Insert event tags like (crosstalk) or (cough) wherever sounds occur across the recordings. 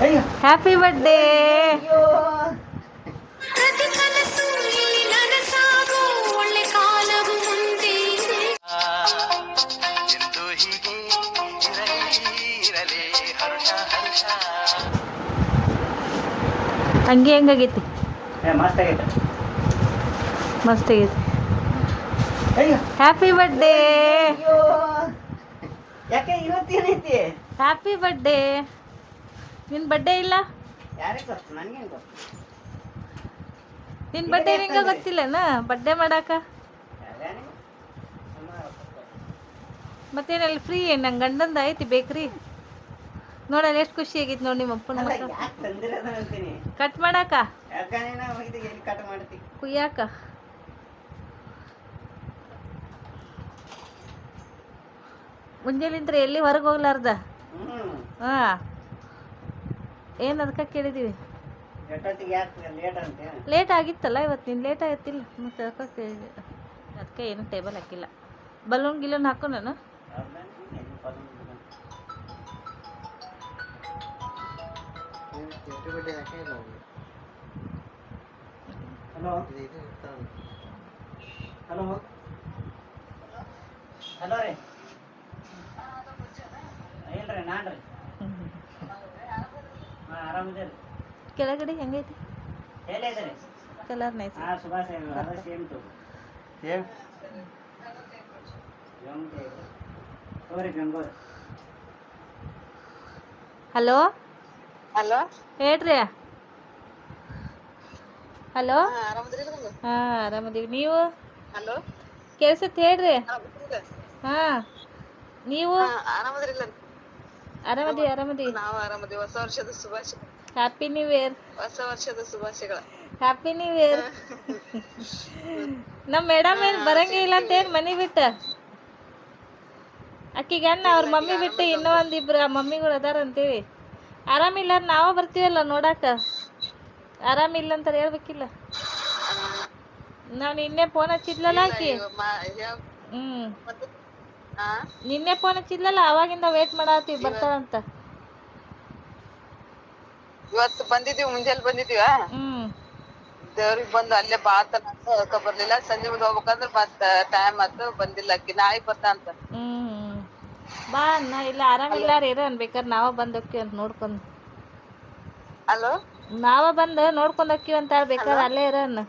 Happy birthday ಹೀಗೆ ಹೆಂಗಾಗೈತಿ? ಮಸ್ತ್ ಆಗೈತೆ. ಮಸ್ತ್ ಆಗೈತಿ. ಹ್ಯಾಪಿ ಬರ್ಡೇ ಯಾಕೆ ಇವತ್ತೇನೈತಿ? ಹ್ಯಾಪಿ ಬರ್ಡೇ ನಿನ್ನ ಬರ್ಡೇ ಇಲ್ಲ? ನಿನ್ ಬರ್ಡೇ ನಿಂಗ ಗೊತ್ತಿಲ್ಲನ ಬರ್ಡೇ ಮಾಡಾಕ? ಮತ್ತೇನಲ್ಲ ಫ್ರೀ ಫ್ರೀ ನಂಗೆ ಗಂಡಂದ ಐತಿ ಬೇಕ್ರಿ. ನೋಡಲ್ಲ ಎಷ್ಟು ಖುಷಿ ಆಗೈತಿ ನೋಡಿ ನಿಮ್ಮ ಅಪ್ಪನ ಕಟ್ ಮಾಡಾಕ? ಕುಯ್ಯಾಕ? ಮುಂಜಾನೆ ಎಲ್ಲಿ ಹೊರಗೆ ಹೋಗ್ಲಾರ್ದ? ಹ್ಮ್. ಹಾ. ಏನು ಅದಕ್ಕೆ ಕೇಳಿದ್ದೀವಿ ಲೇಟ್ ಆಗಿತ್ತಲ್ಲ ಇವತ್ತು ನೀನು ಲೇಟ್ ಆಗತ್ತಿಲ್ಲ ಮತ್ತೆ ಅದಕ್ಕೆ ಅದಕ್ಕೆ ಏನು ಟೇಬಲ್ ಹಾಕಿಲ್ಲ. ಬಲೂನ್ ಗಿಲೂನ್ ಹಾಕು ನಾನು? ಹಲೋ ಹಲೋ ಹಲೋ ರೀ? ಇಲ್ರಿ ನಾನು ರೀ ಕೆಳಗಡೆ ಹೆಂಗೈತಿ? ಕಲರ್ ನೈಸ್ ಹಲೋ ಹಲೋ ಹೇಳ್ರಿ. ಹಲೋ ಹಾ ಹಾಂ ಆರಾಮದೀವಿ. ನೀವು? ಹಲೋ ಕೇಳ್ಸತ್ತೆ ಹೇಳ್ರಿ. ಹಾ ನೀವು? ಆರಾಮದ್ರಿಲ್ಲ ಆರಾಮದೀವಿ ಆರಾಮದಿ ನಾವು ಆರಾಮದಿ ಹೊಸ ವರ್ಷದ ಶುಭಾಶಯ. ಹ್ಯಾಪಿ ನ್ಯೂ ಇಯರ್ ಹೊಸ ವರ್ಷದ ಶುಭಾಶಯಗಳು. ಹ್ಯಾಪಿ ನ್ಯೂ ಇಯರ್ ನಮ್ ಮೇಡಮ್ ಏನ್ ಬರಂಗೇ ಇಲ್ಲ ಅಂತ ಏನ್ ಮನಿ ಬಿಟ್ಟ? ಆಕಿಗೆ ಅಣ್ಣ ಅವ್ರ ಮಮ್ಮಿ ಬಿಟ್ಟು ಇನ್ನೂ ಒಂದಿಬ್ರು ಆ ಮಮ್ಮಿಗಳು ಅದಾರ ಅಂತೇಳಿ ಆರಾಮಿಲ್ಲ ನಾವ ಬರ್ತೀವಲ್ಲ ನೋಡಾಕ? ಆರಾಮಿಲ್ಲ ಅಂತ ಹೇಳ್ಬೇಕಿಲ್ಲ. ನಾನು ನಿನ್ನೆ ಫೋನ್ ಹಚ್ಚಿದ್ಲಲ್ಲ ಆಕಿ ಹ್ಮ್. ನಿನ್ನೆ ಫೋನ್ ಹಚ್ಚಿದ್ಲಲ್ಲ ಅವಾಗಿಂದ ವೇಟ್ ಮಾಡತ್ತೀವಿ ಬರ್ತಾಳಂತ. ಇವತ್ತು ಬಂದಿದೀವಿ ಮುಂಜಾನೆ ಬಂದಿದೀವ ಹ್ಮ್. ದೇವ್ರಿಗೆ ಬಂದು ಅಲ್ಲೇ ಬಾ ಅಂತ ಬರಲಿಲ್ಲ ಅದಕ್ಕ ಬರ್ಲಿಲ್ಲ. ಸಂಜೆ ಮುಂದೆ ಹೋಗ್ಬೇಕಂದ್ರ ಮತ್ತ ಟೈಮ್ ಆತು ಬಂದಿಲ್ಲ ಅಕ್ಕಿ. ನಾಳೆ ಬರ್ತಾ ಅಂತ. ಹ್ಮ್ ಬಾ ಅಣ್ಣ ಇಲ್ಲ ಆರಾಮಿಲ್ಲ ಇರೋ ಬೇಕಾದ್ರೆ ನಾವ ಬಂದ್ ಹೋಕ್ಕಿವಿ ಅಂತ ನೋಡ್ಕೊಂಡು. ಹಲೋ? ನಾವ ಬಂದು ನೋಡ್ಕೊಂಡ್ ಹೋಕ್ಕಿವಿ ಅಂತ ಬೇಕಾದ್ರೆ ಅಲ್ಲೇ ಇರೋ ಅಣ್ಣ.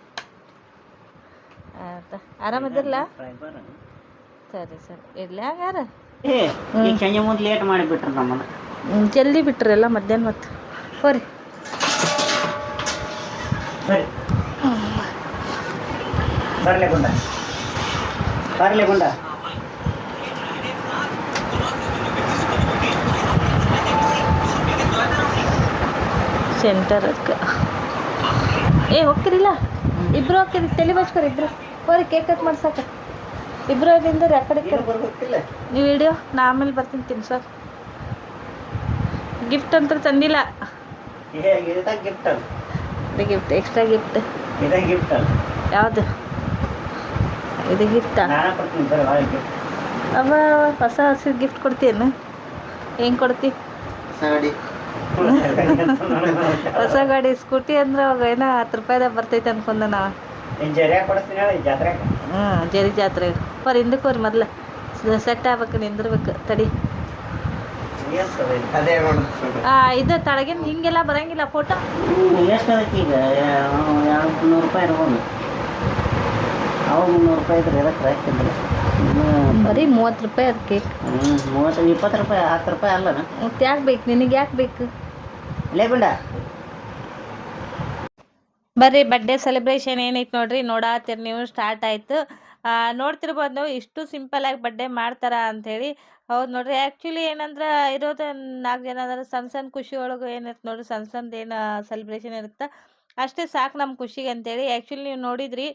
ಆತ ಆರಾಮದಿಲ್ಲ ಸರಿ ಸರಿ. ಇಡ್ಲಿ ಯಾರ ಏ ಈಗ ಸಂಜೆ ಮುಂದೆ ಲೇಟ್ ಮಾಡಿಬಿಟ್ರು ನಮ್ಮನ್ನ. ಹ್ಮ್, ಜಲ್ದಿ ಬಿಟ್ರಲ್ಲ ಮಧ್ಯಾಹ್ನ ಮತ್ತು ಹೋರಿ. ಬರ್ರಿ. ಬರ್ಲೆ ಗುಂಡ. ಬರ್ಲೆ ಗುಂಡ. ಸೆಂಟರ್ ಅದಕ್ಕೆ ಏ ಹೋಗ್ತಿರಿಲ್ಲ? ಇಬ್ರು ಹೋಗ್ತಿರಿ ತಲೆ ಬಚ್ಕೊರಿ ಇಬ್ರು. ಹೋರಿ ಕೇಕ್ ಕಟ್ ಮಾಡ್ಸಕ. ಇಬ್ರು ರೆಕಾರ್ಡ್ ಆ ಕಡೆ ನೀವು ವಿಡಿಯೋ ನಾ ಆಮೇಲೆ ಬರ್ತೀನಿ ತಿನ್ ಸರ್. ಗಿಫ್ಟ್ ಅಂತ ತಂದಿಲ್ಲ. ಗಿಫ್ಟ್ ಎಕ್ಸ್ಟ್ರಾ ಗಿಫ್ಟ್ ಯಾವುದು? ಇದು ಗಿಫ್ಟಾ ಅವ ಹೊಸ ಹೊಸ ಗಿಫ್ಟ್ ಕೊಡ್ತೀಯೇನು? ಹೆಂಗೆ ಕೊಡ್ತಿ? ಹೊಸ ಗಾಡಿ ಸ್ಕೂಟಿ ಅಂದ್ರೆ ಅವಾಗ ಏನೋ ಹತ್ತು ರೂಪಾಯಿದಾಗ ಬರ್ತೈತೆ ಅನ್ಕೊಂಡ ನಾವು. ಏನು ಹ್ಞೂ ಜರಿ ಜಾತ್ರೆ. ಹೋರಿ ಮೊದ್ಲು. ಸೆಟ್ ಆಗ್ಬೇಕು ನಿಂದಿರ್ಬೇಕು ತಡಿ. ಆ, ಇದು ತಳಗಿನ ಹಿಂಗೆಲ್ಲ ಬರಂಗಿಲ್ಲ ಫೋಟೋ ಎಷ್ಟು ಅದಕ್ಕೆ ಈಗ? ಎರಡು ಮುನ್ನೂರು ರೂಪಾಯಿ ಇರ್ಬೋದು. ಅವು ಮುನ್ನೂರು ರೂಪಾಯಿ ಇದ್ರೆ ಇದಕ್ಕೆ ರಾಯ್ತಿಲ್ಲ ಬರೀ ಮೂವತ್ತು ರೂಪಾಯಿ ಅದಕ್ಕೆ. ಕೇಕ್ ಮೂವತ್ತು ಇಪ್ಪತ್ತು ರೂಪಾಯಿ ಹತ್ತು ರೂಪಾಯಿ ಅಲ್ಲ ಮತ್ತೆ ಯಾಕೆ ಬೇಕು? ನಿನಗೆ ಯಾಕೆ ಬೇಕು? ಲೇ ಬರ್ರಿ ಬರ್ಡೇ ಸೆಲೆಬ್ರೇಷನ್ ಏನೈತೆ ನೋಡ್ರಿ ನೋಡಾತಿರ್ ನೀವು ಸ್ಟಾರ್ಟ್ ಆಯ್ತು. ನೋಡ್ತಿರ್ಬೋದು. ನಾವು ಇಷ್ಟು ಸಿಂಪಲ್ ಆಗಿ ಬರ್ಡೇ ಮಾಡ್ತಾರ ಅಂಥೇಳಿ. ಹೌದು ನೋಡ್ರಿ. ಆ್ಯಕ್ಚುಲಿ ಏನಂದ್ರೆ ಇರೋದು ನಾಲ್ಕು ಜನ ಅಂದ್ರೆ. ಸಣ್ಣ ಸಣ್ಣ ಖುಷಿ ಒಳಗೆ ಏನಿರುತ್ತೆ ನೋಡ್ರಿ. ಸಣ್ಣ ಸಣ್ಣದು ಏನು ಸೆಲೆಬ್ರೇಷನ್ ಇರುತ್ತೆ? ಅಷ್ಟೇ ಸಾಕು ನಮ್ಮ ಖುಷಿಗೆ ಅಂತೇಳಿ ಆ್ಯಕ್ಚುಲಿ ನೀವು ನೋಡಿದ್ರಿ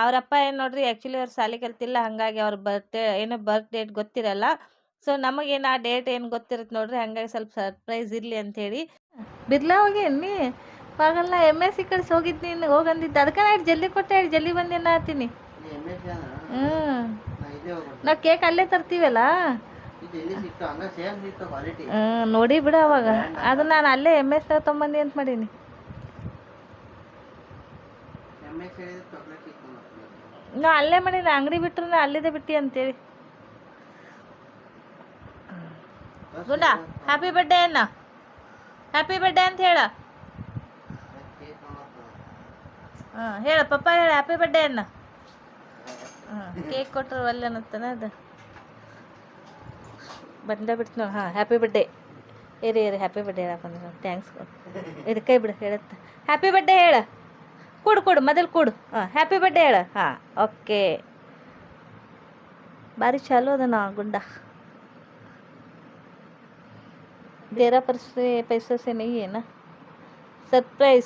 ಅವರಪ್ಪ ಏನು ನೋಡ್ರಿ ಆ್ಯಕ್ಚುಲಿ ಅವ್ರು ಸಾಲಿ ಕಲ್ತಿಲ್ಲ. ಹಾಗಾಗಿ ಅವ್ರ ಬರ್ಡೇ ಏನೋ ಬರ್ತ್ ಡೇಟ್ ಗೊತ್ತಿರಲ್ಲ. ಸೊ ನಮಗೇನು ಆ ಡೇಟ್ ಏನು ಗೊತ್ತಿರುತ್ತೆ ನೋಡ್ರಿ. ಹಾಗಾಗಿ ಸ್ವಲ್ಪ ಸರ್ಪ್ರೈಸ್ ಇರಲಿ ಅಂಥೇಳಿ. ಬಿರ್ಲಾ ಹೋಗಿ ನೀ ಪಾಗಲ್ಲ ಎಂ ಎಸ್ ಸಿ ಕಡೆ ಹೋಗಿದ್ದು ನೀನು ಹೋಗಂದಿದ್ದು ಅದಕ್ಕೆ ನಾ ಜಲ್ದಿ ಕೊಟ್ಟೆ. ಜಲ್ದಿ ಬಂದೇನ ಆತೀನಿ ಹ್ಞೂ ನಾವು ಕೇಕ್ ಅಲ್ಲೇ ತರ್ತೀವಲ್ಲ? ಹ್ಮ್, ನೋಡಿ ಬಿಡ ಅವಾಗ. ಅದು ನಾನು ಅಲ್ಲೇ ಎಂ ಎಸ್ ತಗೊಂಬಂದಿ ಅಂತ ಮಾಡೀನಿ. ನಾ ಅಲ್ಲೇ ಮಾಡೀನಿ, ಅಂಗಡಿ ಬಿಟ್ರು ನಾ ಅಲ್ಲಿದೆ ಬಿಟ್ಟಿ ಅಂತೇಳಿ. ಗುಂಡ ಹ್ಯಾಪಿ ಬರ್ಡೇ ಅನ್ನ ಹ್ಯಾಪಿ ಬರ್ಡೇ ಅಂತ ಹೇಳ. ಹಾಂ ಹೇಳ, ಪಪ್ಪ ಹೇಳ ಹ್ಯಾಪಿ ಬರ್ಡೇ ಹಾಂ ಕೇಕ್ ಕೊಟ್ರು ಒಲ್ಲೆ ಅನ್ನತ್ತಾನ ಅದು ಬಂದ ಬಿಡ್ತು ನೋಡಿ ಹಾಂ ಹ್ಯಾಪಿ ಬರ್ಡೇ ಇರಿ ಇರಿ ಹ್ಯಾಪಿ ಬರ್ಡೇ ಹೇಳಕ್ಕೆ ಬಂದ ನೋಡಿ ಥ್ಯಾಂಕ್ಸ್ ಇದು ಕೈ ಬಿಡು ಹೇಳತ್ತ ಹ್ಯಾಪಿ ಬರ್ಡೇ ಹೇಳ ಕೊಡು ಕೊಡು ಮೊದಲು ಕೊಡು ಹಾಂ ಹ್ಯಾಪಿ ಬರ್ಡೇ ಹೇಳ ಹಾಂ ಓಕೆ ಭಾರಿ ಚಾಲು ಅದ ನಾ ಗುಂಡ तेरा पर्स से पैसे से नहीं है ना सरप्राइज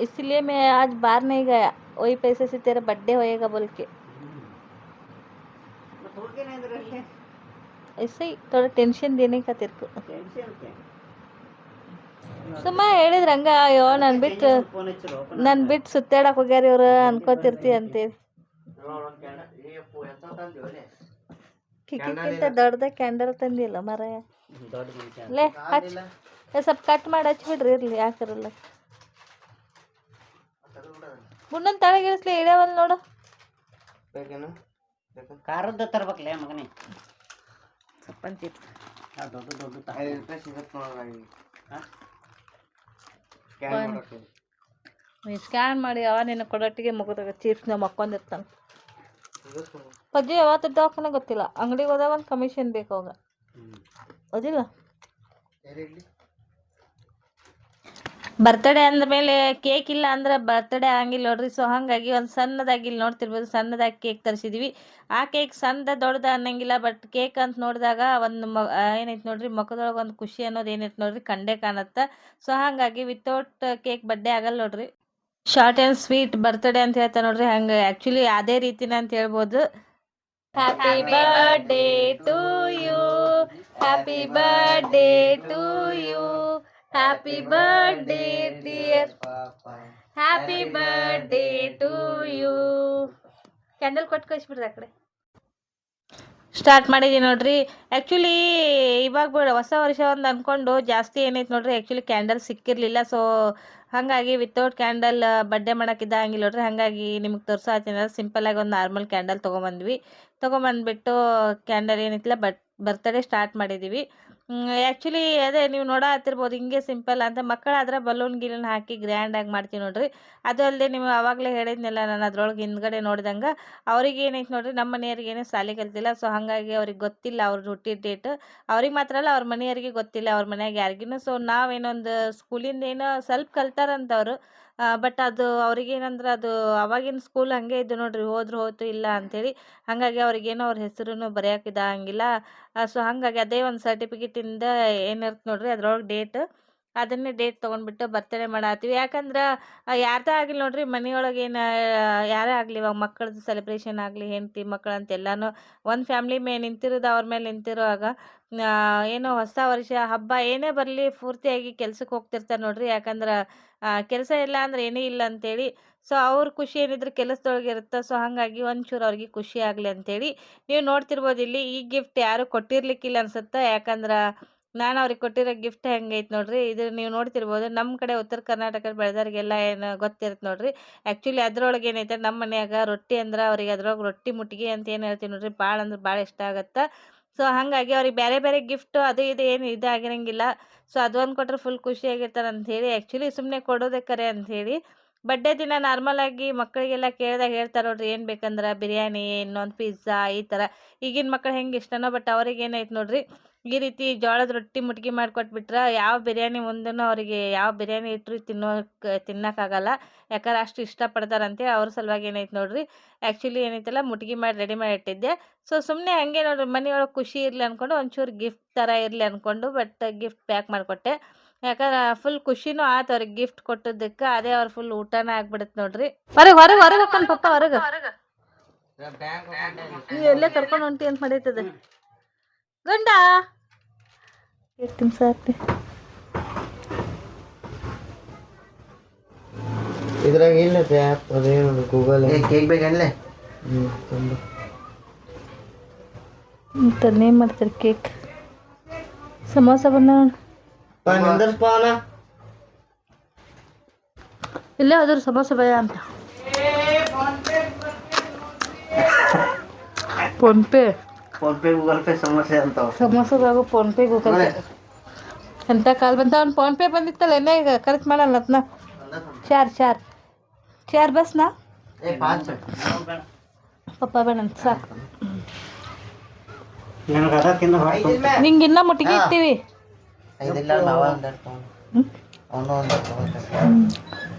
इसलिए मैं आज बाहर नहीं गया वही पैसे से तेरा बर्थडे होएगा बोल के ಮತ್ತೆ ಹುಡುಗೇನೆ ಇದ್ರಲ್ಲಿ ऐसे ही थोड़ा टेंशन देने का तेरे को ಟೆನ್ಷನ್ ಸುಮ್ಮ ಹೇಳಿದ್ರ ಹಂಗ ಅಯ್ಯೋ ನಾನು ಬಿಟ್ಟು ಫೋನ್ ಹಚ್ಚಿರು ನಾನು ಬಿಟ್ಟು ಸುತ್ತಾಡಕ್ ಹೋಗ್ಯಾರ ಇವ್ರು ಅನ್ಕೋತಿರ್ತಿ ಅಂತೇಳಿ ಎಂತ ತಂದಿ ಒಲೆ ಕಿಕ್ಕಿಕ್ಕಿಂತ ದೊಡ್ಡದ ಕ್ಯಾಂಡಲ್ ತಂದಿಲ್ಲ ಮರ ದೊಡ್ಡ ಮನುಷ್ಯ ಲೇ ಹಚ್ ಏ, ಸ್ವಲ್ಪ ಕಟ್ ಮಾಡಿ ಹಚ್ಬಿಡ್ರಿ ಇರ್ಲಿ ಯಾಕಿರಲ್ಲ ಮುನ್ನೊಂದು ತಳಗಿಳಿಸ್ಲಿ ಇಳ್ಯಾವಲ್ ನೋಡು. ಖಾರದ್ದು ತರ್ಬೇಕಲೇ ಮಗನೇ? ತರ್ಬೇಕಲ್ಲ ಅಂತಿತ್ತು ಆ ದೊಡ್ಡ ದೊಡ್ಡ ತ- ನೀ ಸ್ಕ್ಯಾನ್ ಮಾಡಿ ಯಾವ ನಿನ್ನ ಕೊಡಟ್ಟಿಗೆ ಮುಗಿದಾಗ. ಚೀಪ್ಸ್ನ ಮಕ್ಕೊಂಡಿರ್ತಾನೆ ಪಜ್ಜಿ ಯಾವತ್ತು ದವಾಖಾನೆ ಗೊತ್ತಿಲ್ಲ. ಅಂಗಡಿಗೆ ಹೋದಾಗ ಒಂದು ಕಮಿಷನ್ ಬೇಕು ಅವಾಗ. ಅದಿಲ್ಲ ಬರ್ತಡೇ ಅಂದಮೇಲೆ ಕೇಕ್ ಇಲ್ಲ ಅಂದ್ರೆ ಬರ್ತಡೇ ಆಗಂಗಿಲ್ಲ ನೋಡ್ರಿ. ಸೊ ಹಾಗಾಗಿ ಒಂದು ಸಣ್ಣದಾಗಿ ಇಲ್ಲಿ ನೋಡ್ತಿರ್ಬೋದು, ಸಣ್ಣದಾಗಿ ಕೇಕ್ ತರಿಸಿದ್ವಿ. ಆ ಕೇಕ್ ಸಣ್ಣದ ದೊಡ್ಡದ ಅನ್ನಂಗಿಲ್ಲ ಬಟ್ ಕೇಕ್ ಅಂತ ನೋಡಿದಾಗ ಒಂದು ಮ ಏನೈತೆ ನೋಡ್ರಿ, ಮುಖದೊಳಗೆ ಒಂದು ಖುಷಿ ಅನ್ನೋದು ಏನೈತೆ ನೋಡ್ರಿ, ಕಂಡೇ ಕಾಣುತ್ತೆ. ಸೊ ಹಾಗಾಗಿ ವಿತೌಟ್ ಕೇಕ್ ಬರ್ಡೇ ಆಗಲ್ಲ ನೋಡ್ರಿ. ಶಾರ್ಟ್ ಆ್ಯಂಡ್ ಸ್ವೀಟ್ ಬರ್ತ್ಡೇ ಅಂತ ಹೇಳ್ತಾರೆ ನೋಡ್ರಿ, ಹಂಗೆ ಆ್ಯಕ್ಚುಲಿ ಅದೇ ರೀತಿನ ಅಂತ ಹೇಳ್ಬೋದು. Happy birthday to you happy birthday to you happy dear Papa. Happy birthday to you candle ಕೊಟ್ಟು ಕಳಿಸ್ಬಿಡ್ರಿ ಆ ಕಡೆ. ಸ್ಟಾರ್ಟ್ ಮಾಡಿದೀನಿ ನೋಡ್ರಿ. ಆ್ಯಕ್ಚುಲಿ ಇವಾಗ ಬಿಡ ಹೊಸ ವರ್ಷ ಒಂದು ಅಂದ್ಕೊಂಡು ಜಾಸ್ತಿ ಏನೈತೆ ನೋಡ್ರಿ ಆ್ಯಕ್ಚುಲಿ ಕ್ಯಾಂಡಲ್ ಸಿಕ್ಕಿರಲಿಲ್ಲ. ಸೊ ಹಾಗಾಗಿ ವಿತೌಟ್ ಕ್ಯಾಂಡಲ್ ಬರ್ಡೆ ಮಾಡೋಕ್ಕಿದ್ದ ಹಂಗಿಲ್ಲ ನೋಡ್ರಿ. ಹಾಗಾಗಿ ನಿಮಗೆ ತೋರ್ಸಾತೀನಿ ಸಿಂಪಲಾಗಿ ಒಂದು ನಾರ್ಮಲ್ ಕ್ಯಾಂಡಲ್ ತೊಗೊಂಬಂದ್ವಿ. ತೊಗೊಂಬಂದ್ಬಿಟ್ಟು ಕ್ಯಾಂಡಲ್ ಏನೈತಿಲ್ಲ ಬಟ್ ಬರ್ತಡೇ ಸ್ಟಾರ್ಟ್ ಮಾಡಿದ್ದೀವಿ ಆ್ಯಕ್ಚುಲಿ ಅದೇ ನೀವು ನೋಡ ಹತ್ತಿರ್ಬೋದು, ಹಿಂಗೆ ಸಿಂಪಲ್ ಅಂತ ಮಕ್ಕಳಾದ್ರೆ ಬಲೂನ್ ಗಿಲೂನ್ ಹಾಕಿ ಗ್ರ್ಯಾಂಡಾಗಿ ಮಾಡ್ತೀವಿ ನೋಡ್ರಿ. ಅದು ಅಲ್ಲದೆ ನೀವು ಆವಾಗಲೇ ಹೇಳಿದ್ನಲ್ಲ ನಾನು ಅದ್ರೊಳಗೆ ಹಿಂದ್ಗಡೆ ನೋಡಿದಂಗೆ, ಅವ್ರಿಗೆ ಏನೈತೆ ನೋಡ್ರಿ ನಮ್ಮ ಮನೆಯವ್ರಿಗೆ ಏನೂ ಸಾಲಿ ಕಲ್ತಿಲ್ಲ. ಸೊ ಹಾಗಾಗಿ ಅವ್ರಿಗೆ ಗೊತ್ತಿಲ್ಲ ಅವ್ರ ಹುಟ್ಟಿದ ಡೇಟ್ ಅವ್ರಿಗೆ ಮಾತ್ರ ಅಲ್ಲ, ಅವ್ರ ಮನೆಯವ್ರಿಗೆ ಗೊತ್ತಿಲ್ಲ, ಅವ್ರ ಮನ್ಯಾಗ ಯಾರಿಗೂ ಸೊ ನಾವೇನೊಂದು ಸ್ಕೂಲಿಂದ ಏನೋ ಸ್ವಲ್ಪ ಕಲ್ತಾರಂತ ಅವರು ಬಟ್ ಅದು ಅವ್ರಿಗೇನಂದ್ರೆ ಅದು ಅವಾಗಿನ ಸ್ಕೂಲ್ ಹಾಗೆ ಇದ್ದು ನೋಡ್ರಿ, ಹೋದ್ರು ಹೋಯ್ತು ಇಲ್ಲ ಅಂಥೇಳಿ ಹಾಗಾಗಿ ಅವ್ರಿಗೇನೋ ಅವ್ರ ಹೆಸರು ಬರೆಯೋಕೆ ಇದಾಗಂಗಿಲ್ಲ. ಸೊ ಹಾಗಾಗಿ ಅದೇ ಒಂದು ಸರ್ಟಿಫಿಕೇಟಿಂದ ಏನಿರುತ್ತೆ ನೋಡ್ರಿ ಅದ್ರೊಳಗೆ ಡೇಟ್ ಅದನ್ನೇ ಡೇಟ್ ತೊಗೊಂಡ್ಬಿಟ್ಟು ಬರ್ತಡೇ ಮಾಡತ್ತೀವಿ. ಯಾಕಂದ್ರೆ ಯಾರ್ದೇ ಆಗಿಲ್ಲ ನೋಡ್ರಿ, ಮನೆಯೊಳಗೆ ಏನು, ಯಾರೇ ಆಗಲಿ, ಇವಾಗ ಮಕ್ಕಳದ್ದು ಸೆಲೆಬ್ರೇಷನ್ ಆಗಲಿ, ಹೆಂಡತಿ ಮಕ್ಕಳಂತೆಲ್ಲನೂ ಅಂತ ಎಲ್ಲನೂ ಒಂದು ಫ್ಯಾಮ್ಲಿ ಮೇಲೆ ನಿಂತಿರೋದು ಅವ್ರ ಮೇಲೆ ನಿಂತಿರುವಾಗ ಏನೋ ಹೊಸ ವರ್ಷ, ಹಬ್ಬ ಏನೇ ಬರಲಿ ಪೂರ್ತಿಯಾಗಿ ಕೆಲ್ಸಕ್ಕೆ ಹೋಗ್ತಿರ್ತಾರೆ ನೋಡ್ರಿ. ಯಾಕಂದ್ರೆ ಕೆಲಸ ಇಲ್ಲ ಅಂದ್ರೆ ಏನೇ ಇಲ್ಲ ಅಂತೇಳಿ ಸೊ ಅವ್ರ ಖುಷಿ ಏನಿದ್ರು ಕೆಲಸದೊಳಗೆ ಇರುತ್ತೆ? ಸೊ ಹಾಗಾಗಿ ಒಂಚೂರು ಅವ್ರಿಗೆ ಖುಷಿ ಆಗಲಿ ಅಂತೇಳಿ, ನೀವು ನೋಡ್ತಿರ್ಬೋದು ಇಲ್ಲಿ, ಈ ಗಿಫ್ಟ್ ಯಾರು ಕೊಟ್ಟಿರ್ಲಿಕ್ಕಿಲ್ಲ ಅನ್ಸುತ್ತೆ? ಯಾಕಂದ್ರೆ ನಾನು ಅವ್ರಿಗೆ ಕೊಟ್ಟಿರೋ ಗಿಫ್ಟ್ ಹೆಂಗೈತೆ ನೋಡ್ರಿ? ಇದು ನೀವು ನೋಡ್ತಿರ್ಬೋದು ನಮ್ಮ ಕಡೆ ಉತ್ತರ ಕರ್ನಾಟಕದ ಬೆಳೆದವ್ರಿಗೆಲ್ಲ ಏನು ಗೊತ್ತಿರುತ್ತೆ ನೋಡ್ರಿ? ಆ್ಯಕ್ಚುಲಿ ಅದ್ರೊಳಗೆ ಏನೈತೆ ನಮ್ಮ ಮನ್ಯಾಗ ರೊಟ್ಟಿ ಅಂದ್ರೆ ಅವ್ರಿಗೆ ಅದ್ರೊಳಗೆ ರೊಟ್ಟಿ ಮುಟ್ಗಿ ಅಂತ ಏನು ಹೇಳ್ತೀವಿ ನೋಡ್ರಿ? ಭಾಳ ಅಂದ್ರೆ ಭಾಳ ಇಷ್ಟ ಆಗುತ್ತೆ? ಸೊ ಹಾಗಾಗಿ ಅವ್ರಿಗೆ ಬೇರೆ ಬೇರೆ ಗಿಫ್ಟು ಅದು ಇದು ಏನು ಇದಾಗಿರಂಗಿಲ್ಲ ಸೊ ಅದೊಂದು ಕೊಟ್ಟರೆ ಫುಲ್ ಖುಷಿಯಾಗಿರ್ತಾರೆ ಅಂಥೇಳಿ ಆ್ಯಕ್ಚುಲಿ ಸುಮ್ಮನೆ ಕೊಡೋದೇ ಕರೆ ಅಂಥೇಳಿ ಬಡ್ಡೆ ದಿನ ನಾರ್ಮಲ್ ಆಗಿ ಮಕ್ಕಳಿಗೆಲ್ಲ ಕೇಳಿದಾಗ ಹೇಳ್ತಾರೆ ನೋಡ್ರಿ, ಏನು ಬೇಕಂದ್ರೆ ಬಿರಿಯಾನಿ, ಇನ್ನೊಂದು ಪಿಜ್ಜಾ ಈ ಥರ ಈಗಿನ ಮಕ್ಳು ಹೆಂಗೆ ಇಷ್ಟನೋ ಬಟ್ ಅವ್ರಿಗೆ ಏನಾಯ್ತು ನೋಡ್ರಿ? ಈ ರೀತಿ ಜೋಳದ ರೊಟ್ಟಿ ಮುಟ್ಗಿ ಮಾಡಿಕೊಟ್ಬಿಟ್ರೆ ಯಾವ ಬಿರಿಯಾನಿ ಮುಂದೂ ಅವರಿಗೆ ಯಾವ ಬಿರಿಯಾನಿ ಇಟ್ಟರು ತಿನ್ನೋಕೆ ತಿನ್ನೋಕ್ಕಾಗಲ್ಲ. ಯಾಕಂದ್ರೆ ಅಷ್ಟು ಇಷ್ಟಪಡ್ತಾರಂತೆ. ಅವ್ರ ಸಲುವಾಗಿ ಏನೈತೆ ನೋಡ್ರಿ ಆ್ಯಕ್ಚುಲಿ ಏನೈತಲ್ಲ ಮುಟ್ಗಿ ಮಾಡಿ ರೆಡಿ ಮಾಡಿ ಇಟ್ಟಿದ್ದೆ. ಸೊ ಸುಮ್ಮನೆ ಹಂಗೆ ನೋಡ್ರಿ ಮನೆಯೊಳಗೆ ಖುಷಿ ಇರಲಿ ಅಂದ್ಕೊಂಡು ಒಂಚೂರು ಗಿಫ್ಟ್ ಥರ ಇರಲಿ ಅಂದ್ಕೊಂಡು ಬಟ್ ಗಿಫ್ಟ್ ಪ್ಯಾಕ್ ಮಾಡಿಕೊಟ್ಟೆ. ಯಾಕಂದ್ರೆ ಫುಲ್ ಖುಷಿನೂ ಆಯ್ತು ಅವ್ರಿಗೆ ಗಿಫ್ಟ್ ಕೊಟ್ಟದಕ್ಕೆ ಅದೇ ಅವ್ರ ಫುಲ್ ಊಟನೇ ಆಗ್ಬಿಡುತ್ತೆ ನೋಡ್ರಿ. ಹೊರಗೆ ಹೊರಗೆ ಹೊರಗೆ ಹಾಕೊಂಡು ಪಪ್ಪ ಹೊರಗೆ. ನೀವು ಎಲ್ಲೇ ಕರ್ಕೊಂಡು ಹೊಂಟಿ ಅಂತ ಮಾಡೈತದ ಗಂಡ! ನಿಮಿಷ ಆಗ್ತಿ ಇದ್ರಾಗ ಇಲ್ಲ ಆ್ಯಪ್ ಅದೇನದು ಗೂಗಲ್ ಕೇಕ್ ಬೇಕನ್ಲೆ ಮತ್ತು ಏನು ಮಾಡ್ತಾರೆ ಕೇಕ್ ಸಮೋಸ ಬಂದ ಇಲ್ಲೇ ಅದ್ರ ಸಮೋಸ ಭಯ ಅಂತ. PhonePe PhonePe Google Pay ಸಮಸ್ಯೆ ಗೂಗಲ್ ಪೇ ಎಂತ ಕಾಲ್ ಬಂತ? ಅವ್ನು ಫೋನ್ಪೇ ಬಂದಿತ್ತಲ್ಲ ಏನೇ ಈಗ ಖರ್ಚು ಮಾಡಲ್ಲ ಅದನ್ನ ಚಾರ್ ಚಾರ್ ಚಾರ್ ಬಸ್ನಾ ಪಪ್ಪ ಬೇಡಂತ ಸಾಕು. ನಿಂಗೆ ಇನ್ನೂ ಮುಟ್ಟಿಗೆ ಇರ್ತೀವಿ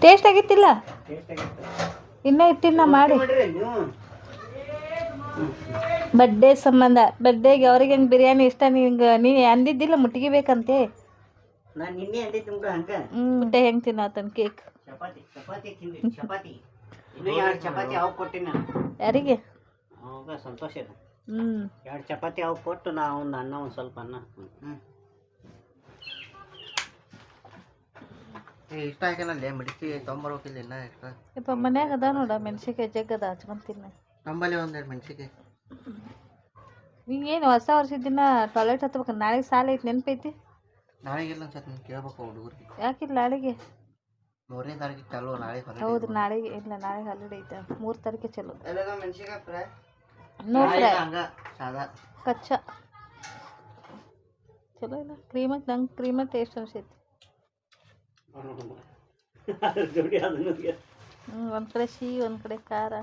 ಟೇಸ್ಟ್ ಆಗಿತ್ತಿಲ್ಲ? ಇನ್ನೂ ಇಟ್ಟಿನ ನಾ ಮಾಡಿ. ಬಡ್ಡೇ ಸಂಬಂಧ. ಬರ್ಡೇಗೆ ಅವ್ರಿಗೆ ಹೆಂಗ್ ಬಿರಿಯಾನಿ ಇಷ್ಟ? ನಿಂಗೆ ನೀ ಅಂದಿದ್ದಿಲ್ಲ ಮುಟ್ಟಿಗೆ ಬೇಕಂತೆ? ನಾನು ನಿನ್ನೆ ಅಂದಿದ್ದು ನಿಮ್ಗೆ ಹಂಗೆ. ಹ್ಞೂ ಬಡ್ಡೆ ಹೆಂಗೆ ತಿನ್ನತನ ಕೇಕ್? ಚಪಾತಿ ಚಪಾತಿ ಚಪಾತಿ. ಇನ್ನೂ ಎರಡು ಚಪಾತಿ ಅವು ಕೊಟ್ಟಿನಿ. ಯಾರಿಗೆ? ಅವಾಗ ಸಂತೋಷ ಇದೆ. ಹ್ಞೂ ಎರಡು ಚಪಾತಿ ಅವು ಕೊಟ್ಟು ನಾ ಒಂದು ಅನ್ನ ಒಂದು ಸ್ವಲ್ಪ ಅನ್ನ ಹ್ಞೂ ಏ ಇಷ್ಟ ಆಗಿಲ್ಲ ಮಡಿಕೆ ತೊಗೊಂಬರ್ಬೇಕಿಲ್ಲ ಇನ್ನ ಇಷ್ಟ. ಯಪ್ಪ ಮನ್ಯಾಗ ಅದ ನೋಡ ಮೆಣ್ಸಿನ್ಕಾಯಿ ಜಗ್ಗದ ಹಚ್ಕೊಂಡ್ ನಮ್ಮಲ್ಲಿ ಒಂದೆರಡು ಮನ್ಸಿಗೆ. ಏನು ಹೊಸ ವರ್ಷದ ದಿನ ಟಾಯ್ಲೆಟ್ ಹತ್ಬೇಕು? ನಾಳೆಗೆ ಸಾಲ ಐತಿ ನೆನಪೈತಿ? ನಾಳೆಗೆಲ್ಲ ಒಂದು ನೀನು ಕೇಳ್ಬೇಕು ಹುಡುಗರಿಗೆ. ಯಾಕಿಲ್ಲ ನಾಳೆಗೆ? ಮೂರನೇ ತಾರೀಕಿಗೆ ಚಲೋ ನಾಳೆ ಹೊರಗೆ ಹೌದು ನಾಳೆಗೆ ಇಲ್ಲ ನಾಳೆಗೆ ಹಾಲಿಡೇ ಐತೆ. ಮೂರು ತಾರೀಕೆ ಚಲೋ. ಎಲ್ಲ ಮೆಣಸಿಕಾಯಿ ಫ್ರೈ ನೋ ಫ್ರೈ ಹಂಗ ಸಾದಾ. ಕಚ್ಚಾ. ಚಲೋ ಇಲ್ಲ? ಕ್ರೀಮ್ ನಂಗೆ ಕ್ರೀಮ ಟೇಸ್ಟ್ ಅನ್ಸೈತಿ. (laughs) ಹ್ಞೂ ಒಂದು ಕಡೆ ಸಿಹಿ ಒಂದು ಕಡೆ ಖಾರ.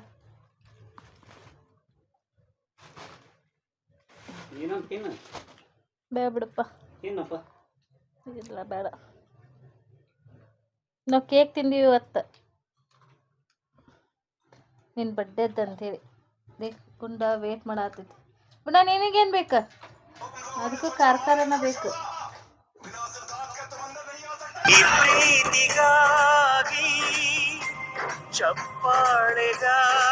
ಏನಂತ ತಿನ್ನು ಬೇಡ ಬಿಡಪ್ಪ. ತಿನ್ನಪ್ಪ ಇಲ್ಲ ಬೇಡ. ನಾವು ಕೇಕ್ ತಿಂದೀವಿ ಇವತ್ತು. ನಿನ್ನ ಬಡ್ಡೆದ್ದು ಅಂತೇಳಿ ದೇ ಗುಂಡ ವೇಟ್ ಮಾಡತ್ತೈತಿ ಗುಂಡ ನಿನಗೇನು ಬೇಕು? ಅದಕ್ಕೂ ಖಾರ ಖಾರನ ಬೇಕು ಚಪ್ಪಾಳೆಗಾಗಿ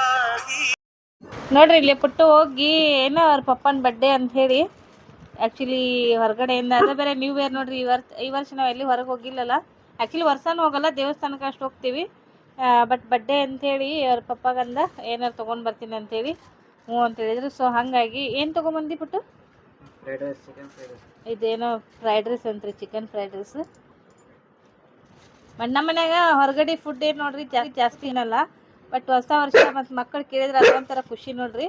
ನೋಡ್ರಿ ಇಲ್ಲಿ ಪುಟ್ಟು ಹೋಗಿ ಏನೋ ಅವ್ರ ಪಪ್ಪನ ಬರ್ಡೇ ಅಂತ ಹೇಳಿ ಆ್ಯಕ್ಚುಲಿ ಹೊರಗಡೆಯಿಂದ ಅದೇ ಬೇರೆ ನ್ಯೂ ಇಯರ್ ನೋಡ್ರಿ ಈ ವರ್ಷ ಈ ವರ್ಷ ನಾವು ಎಲ್ಲಿ ಹೊರಗೆ ಹೋಗಿಲ್ಲಲ್ಲ. ಆ್ಯಕ್ಚುಲಿ ವರ್ಷನೂ ಹೋಗಲ್ಲ ದೇವಸ್ಥಾನಕ್ಕೆ ಅಷ್ಟು ಹೋಗ್ತೀವಿ. ಬಟ್ ಬಡ್ಡೆ ಹೇಳಿ ಅವ್ರ ಪಪ್ಪಗಂದ ಏನಾರು ತೊಗೊಂಡು ಬರ್ತೀನಿ ಅಂತೇಳಿ ಹ್ಞೂ ಅಂತ ಹೇಳಿದ್ರು. ಸೊ ಹಾಗಾಗಿ ಏನು ತೊಗೊಂಬಂದಿ ಪುಟ್ಟು? Fried rice chicken fried rice ಇದೇನೋ ಫ್ರೈಡ್ ರೈಸ್ ಅಂತ್ರಿ ಚಿಕನ್ ಫ್ರೈಡ್ ರೈಸ್ ನಮ್ಮ ಮನ್ಯಾಗ ಹೊರಗಡೆ ಫುಡ್ ಏನು ನೋಡ್ರಿ ಜಾಸ್ತಿ ಜಾಸ್ತಿ ಏನಲ್ಲ ಬಟ್ ಹೊಸ ವರ್ಷ ಮತ್ತು ಮಕ್ಕಳು ಕೇಳಿದ್ರೆ ಅದೊಂಥರ ಖುಷಿ ನೋಡ್ರಿ.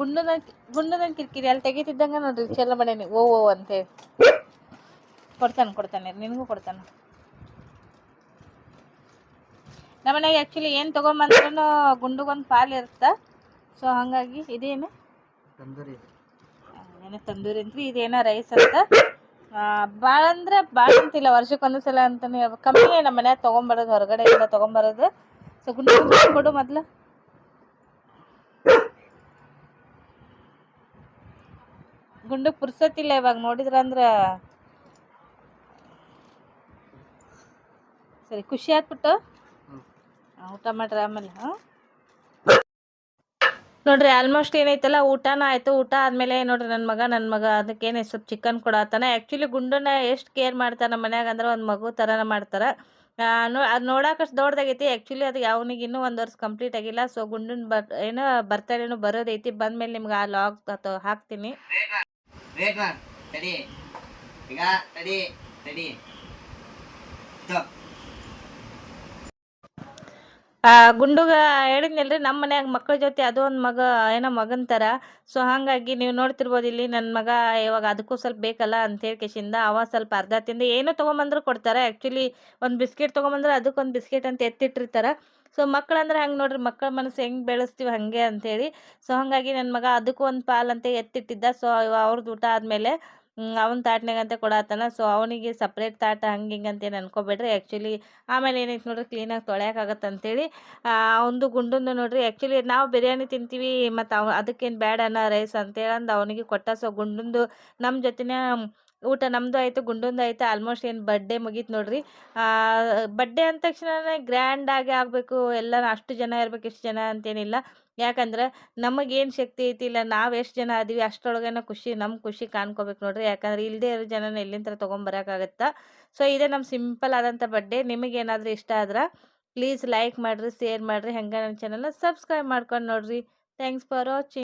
ಗುಂಡದ ಗುಂಡದ ಕಿರಿಕಿರಿ ಅಲ್ಲಿ ತೆಗಿತಿದ್ದಂಗೆ ನೋಡ್ರಿ ಚೆಲ್ಲ ಮನೇನಿ ಓ ಓ ಅಂತೇಳಿ ಕೊಡ್ತಾನೆ ಕೊಡ್ತಾನೆ. ನಿನಗೂ ಕೊಡ್ತಾನೆ. ನಮ್ಮ ಮನೆಗೆ ಆ್ಯಕ್ಚುಲಿ ಏನು ತೊಗೊಂಬಂದ್ರೂ ಗುಂಡುಗೊಂದು ಪಾಲು ಇರುತ್ತೆ. ಸೊ ಹಾಗಾಗಿ ಇದೇನು? ತಂದೂರಿ ಏನೋ ತಂದೂರಿ ಅಂತ್ರಿ ಇದೇನೋ ರೈಸ್ ಅಂತ. ಭಾಳ ಅಂದ್ರೆ ಭಾಳ ಅಂತಿಲ್ಲ ವರ್ಷಕ್ಕೆ ಒಂದು ಸಲ ಅಂತಾನೆ ಹೇಳ್ಬೇಕು. ಕಮ್ಮಿ ನಮ್ಮ ಮನ್ಯಾಗ ಹೊರಗಡೆ ಹೊರಗಡೆಯಿಂದ ತೊಗೊಂಬರೋದು. ಗುಂಡು ಗುಂಡು ಕೊಡು ಪುರ್ಸತ್ತಿಲ್ಲ ಇವಾಗ, ನೋಡಿದ್ರ ಅಂದ್ರ. ಸರಿ, ಖುಷಿ ಆಗ್ಬಿಟ್ಟು. ಊಟ ಮಾಡ್ರಿ ಆಮೇಲೆ ನೋಡ್ರಿ ಆಲ್ಮೋಸ್ಟ್ ಏನೈತಲ್ಲ, ಊಟನ ಆಯ್ತು. ಊಟ ಆದ್ಮೇಲೆ ನೋಡ್ರಿ ನನ್ನ ಮಗ ನನ್ನ ಮಗ, ಅದಕ್ಕೇನೆ ಸ್ವಲ್ಪ ಚಿಕನ್ ಕೊಡತ್ತಾನ. ಆಕ್ಚುಲಿ ಗುಂಡನ್ನ ಎಷ್ಟ್ ಕೇರ್ ಮಾಡ್ತಾರ ನಮ್ಮ ಮನ್ಯಾಗ ಅಂದ್ರೆ ಒಂದು ಮಗು ಥರನ ಮಾಡ್ತಾರ. ನೋ, ಅದು ನೋಡಕ್ಕೆ ಅಷ್ಟು ದೊಡ್ಡದಾಗೈತಿ ಆ್ಯಕ್ಚುಲಿ ಅದು ಯಾವನಿಗೆ ಇನ್ನೂ ಒಂದು ವರ್ಷ ಕಂಪ್ಲೀಟ್ ಆಗಿಲ್ಲ. ಸೊ ಗುಂಡಿನ ಬರ್, ಏನೋ ಬರ್ತಡೇನು ಬರೋದೈತಿ. ಬಂದಮೇಲೆ ನಿಮ್ಗೆ ಆ ಲಾಗ್ ಹಾಕ್ತೀನಿ. ಈಗ ತಡಿ ತಡಿ. ಆ, ಗುಂಡುಗ ಹೇಳಿದ್ನಲ್ರಿ ನಮ್ಮ ಮನ್ಯಾಗ ಮಕ್ಕಳ ಜೊತೆ ಅದು ಒಂದು ಮಗ, ಏನೋ ಮಗನ ಥರ ಸೊ ಹಾಗಾಗಿ ನೀವು ನೋಡ್ತಿರ್ಬೋದು ಇಲ್ಲಿ ನನ್ನ ಮಗ ಇವಾಗ ಅದಕ್ಕೂ ಸ್ವಲ್ಪ ಬೇಕಲ್ಲ ಅಂತೇಳಿ ಕೇಶಿಂದ, ಅವ ಸ್ವಲ್ಪ ಅರ್ಧ ತಿಂದು, ಏನೋ ತೊಗೊಂಬಂದ್ರು ಕೊಡ್ತಾರೆ. ಆ್ಯಕ್ಚುಲಿ ಒಂದು ಬಿಸ್ಕೆಟ್ ತೊಗೊಂಬಂದ್ರೆ ಅದಕ್ಕೊಂದು ಬಿಸ್ಕೆಟ್ ಅಂತ ಎತ್ತಿಟ್ಟಿರ್ತಾರೆ. ಸೊ ಮಕ್ಕಳಂದ್ರೆ ಹಂಗೆ ನೋಡ್ರಿ ಮಕ್ಕಳ ಮನಸ್ಸು ಹೆಂಗೆ ಬೆಳೆಸ್ತೀವಿ ಹಾಗೆ ಅಂತೇಳಿ ಸೊ ಹಾಗಾಗಿ ನನ್ನ ಮಗ ಅದಕ್ಕೂ ಒಂದು ಪಾಲ್ ಅಂತ ಎತ್ತಿಟ್ಟಿದ್ದ. ಸೊ ಅವ್ರದ್ದು ಊಟ ಆದಮೇಲೆ ಅವನ ತಾಟ್ನಾಗಂತ ಕೊಡತ್ತಾನ ಸೊ ಅವನಿಗೆ ಸಪ್ರೇಟ್ ತಾಟ ಹಂಗೆ ಹಿಂಗೆ ಅಂತೇನು ಅನ್ಕೋಬೇಡ್ರಿ. ಆ್ಯಕ್ಚುಲಿ ಆಮೇಲೆ ಏನೈತೆ ನೋಡ್ರಿ ಕ್ಲೀನಾಗಿ ತೊಳೆಯೋಕ್ಕಾಗತ್ತೆ ಅಂತೇಳಿ ಅವನದು ಗುಂಡಂದು ನೋಡ್ರಿ. ಆ್ಯಕ್ಚುಲಿ ನಾವು ಬಿರಿಯಾನಿ ತಿಂತೀವಿ, ಮತ್ತು ಅವ, ಅದಕ್ಕೇನು ಅನ್ನ ರೈಸ್ ಅಂತೇಳಂದು ಅವನಿಗೆ ಕೊಟ್ಟ. ಸೊ ಗುಂಡುಂದು ನಮ್ಮ ಜೊತೆನೇ ಊಟ ನಮ್ದು ಆಯಿತು, ಗುಂಡೊಂದು ಆಯಿತು ಆಲ್ಮೋಸ್ಟ್ ಏನು ಬರ್ಡೇ ಮುಗೀತು ನೋಡ್ರಿ. ಬರ್ಡೇ ಅಂದ ತಕ್ಷಣ ಗ್ರ್ಯಾಂಡಾಗಿ ಆಗಬೇಕು ಎಲ್ಲ ಅಷ್ಟು ಜನ ಇರ್ಬೇಕು ಎಷ್ಟು ಜನ ಅಂತೇನಿಲ್ಲ. ಯಾಕಂದ್ರೆ ನಮಗೇನು ಶಕ್ತಿ ಐತಿ, ಇಲ್ಲ ನಾವು ಎಷ್ಟು ಜನ ಅದೀವಿ ಅಷ್ಟರೊಳಗೇನ ಖುಷಿ ನಮ್ಮ ಖುಷಿ ಕಾಣ್ಕೋಬೇಕು ನೋಡ್ರಿ. ಯಾಕಂದ್ರೆ ಇಲ್ಲದೇ ಇರೋ ಜನನ ಎಲ್ಲಿಂದ ತೊಗೊಂಬರೋಕ್ಕಾಗತ್ತಾ ಸೊ ಇದೇ ನಮ್ಮ ಸಿಂಪಲ್ ಆದಂಥ ಬರ್ಡೇ ನಿಮಗೇನಾದರೂ ಇಷ್ಟ ಆದ್ರೆ ಪ್ಲೀಸ್ ಲೈಕ್ ಮಾಡಿರಿ ಶೇರ್ ಮಾಡಿರಿ, ಹಂಗೆ ನನ್ನ ಚಾನಲ್ನ ಸಬ್ಸ್ಕ್ರೈಬ್ ಮಾಡ್ಕೊಂಡು ನೋಡ್ರಿ. Thanks for watching